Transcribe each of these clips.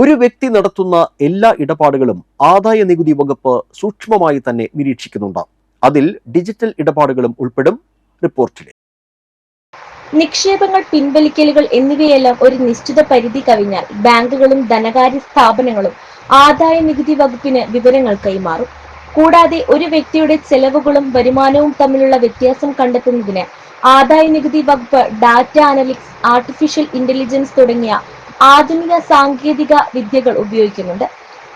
ഒരു വ്യക്തി നടത്തുന്ന എല്ലാ ഇടപാടുകളും ആദായ നികുതി വകുപ്പ് സൂക്ഷ്മമായി തന്നെ നിരീക്ഷിക്കുന്നുണ്ട്. അതിൽ ഡിജിറ്റൽ ഇടപാടുകളും ഉൾപ്പെടും റിപ്പോർട്ടിലെ. നിക്ഷേപങ്ങൾ പിൻവലിക്കലുകൾ എന്നിവയെല്ലാം ഒരു നിശ്ചിത പരിധി കവിഞ്ഞാൽ ബാങ്കുകളും ധനകാര്യ സ്ഥാപനങ്ങളും ആദായ നികുതി വകുപ്പിന് വിവരങ്ങൾ കൈമാറും. കൂടാതെ ഒരു വ്യക്തിയുടെ ചെലവുകളും വരുമാനവും തമ്മിലുള്ള വ്യത്യാസം കണ്ടെത്തുന്നതിന് ആദായ നികുതി വകുപ്പ് ഡാറ്റ അനലിക്സ് ആർട്ടിഫിഷ്യൽ ഇന്റലിജൻസ് തുടങ്ങിയ ആധുനിക സാങ്കേതിക വിദ്യകൾ ഉപയോഗിക്കുന്നുണ്ട്.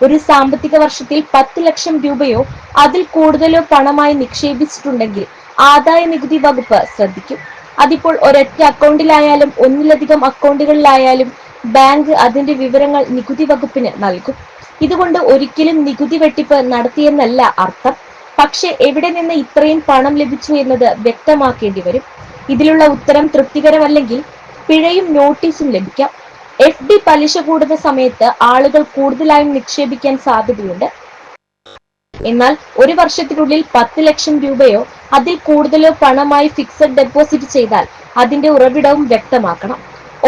ഒരു സാമ്പത്തിക വർഷത്തിൽ പത്ത് ലക്ഷം രൂപയോ അതിൽ കൂടുതലോ പണമായി നിക്ഷേപിച്ചിട്ടുണ്ടെങ്കിൽ ആദായ നികുതി വകുപ്പ് ശ്രദ്ധിക്കും. അതിപ്പോൾ ഒരൊറ്റ അക്കൗണ്ടിലായാലും ഒന്നിലധികം അക്കൗണ്ടുകളിലായാലും ബാങ്ക് അതിന്റെ വിവരങ്ങൾ നികുതി വകുപ്പിന് നൽകും. ഇതുകൊണ്ട് ഒരിക്കലും നികുതി വെട്ടിപ്പ് നടത്തിയെന്നല്ല അർത്ഥം. പക്ഷെ എവിടെ നിന്ന് ഇത്രയും പണം ലഭിച്ചു എന്നത് വ്യക്തമാക്കേണ്ടി വരും. ഇതിലുള്ള ഉത്തരം തൃപ്തികരമല്ലെങ്കിൽ പിഴയും നോട്ടീസും ലഭിക്കാം. എഫ് ഡി പലിശ കൂടുന്ന സമയത്ത് ആളുകൾ കൂടുതലായും നിക്ഷേപിക്കാൻ സാധ്യതയുണ്ട്. എന്നാൽ ഒരു വർഷത്തിനുള്ളിൽ പത്ത് ലക്ഷം രൂപയോ അതിൽ കൂടുതലോ പണമായി ഫിക്സഡ് ഡെപ്പോസിറ്റ് ചെയ്താൽ അതിന്റെ ഉറവിടവും വ്യക്തമാക്കണം.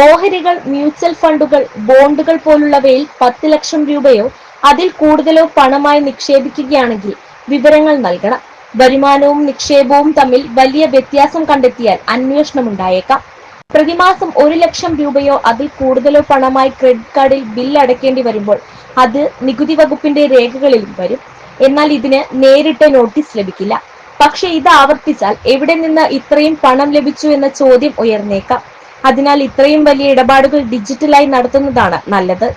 ഓഹരികൾ മ്യൂച്വൽ ഫണ്ടുകൾ ബോണ്ടുകൾ പോലുള്ളവയിൽ പത്ത് ലക്ഷം രൂപയോ അതിൽ കൂടുതലോ പണമായി നിക്ഷേപിക്കുകയാണെങ്കിൽ വിവരങ്ങൾ നൽകണം. വരുമാനവും നിക്ഷേപവും തമ്മിൽ വലിയ വ്യത്യാസം കണ്ടെത്തിയാൽ അന്വേഷണമുണ്ടായേക്കാം പ്രതിമാസം ഒരു ലക്ഷം രൂപയോ അതിൽ കൂടുതലോ പണമായി ക്രെഡിറ്റ് കാർഡിൽ ബിൽ അടയ്ക്കേണ്ടി വരുമ്പോൾ അത് നികുതി വകുപ്പിന്റെ രേഖകളിലും വരും. എന്നാൽ ഇതിന് നേരിട്ട് നോട്ടീസ് ലഭിക്കില്ല. പക്ഷെ ഇത് ആവർത്തിച്ചാൽ എവിടെ നിന്ന് ഇത്രയും പണം ലഭിച്ചു എന്ന ചോദ്യം ഉയർന്നേക്കാം. അതിനാൽ ഇത്രയും വലിയ ഇടപാടുകൾ ഡിജിറ്റലായി നടത്തുന്നതാണ് നല്ലത്.